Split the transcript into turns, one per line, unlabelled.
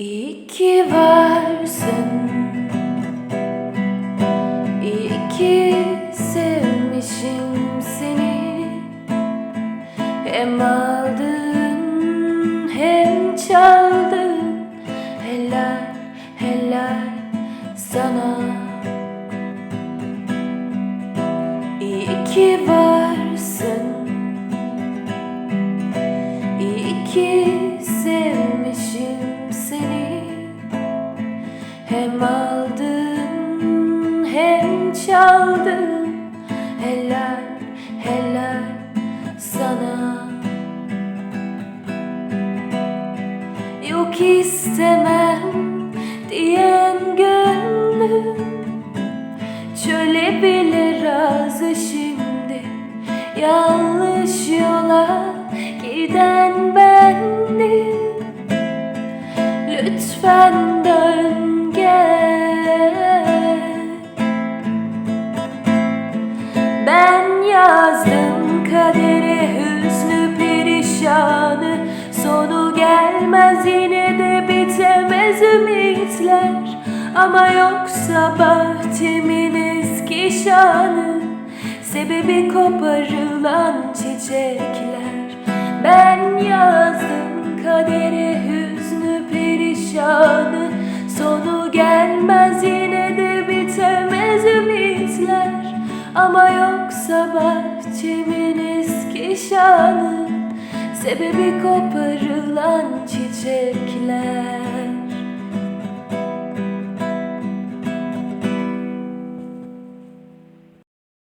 İyi ki varsın. İyi ki sevmişim seni. Hem aldın hem çaldın. Helal helal sana Hem aldın hem çaldın Helal helal sana. Yok istemem diyen gönlüm Çöle bile razı şimdi. Yanlış yola giden bendim. Lütfen yazdım kadere hüznü perişanı. Sonu gelmez yine de bitemez ümitler. Ama yoksa bahçemin eski şanı. Sebebi koparılan çiçekler. Ben yazdım kadere hüznü perişanı. Sonu gelmez yine de bitemez ümitler. Ama yoksa bahçemin eski şanı Sebebi koparılan çiçekler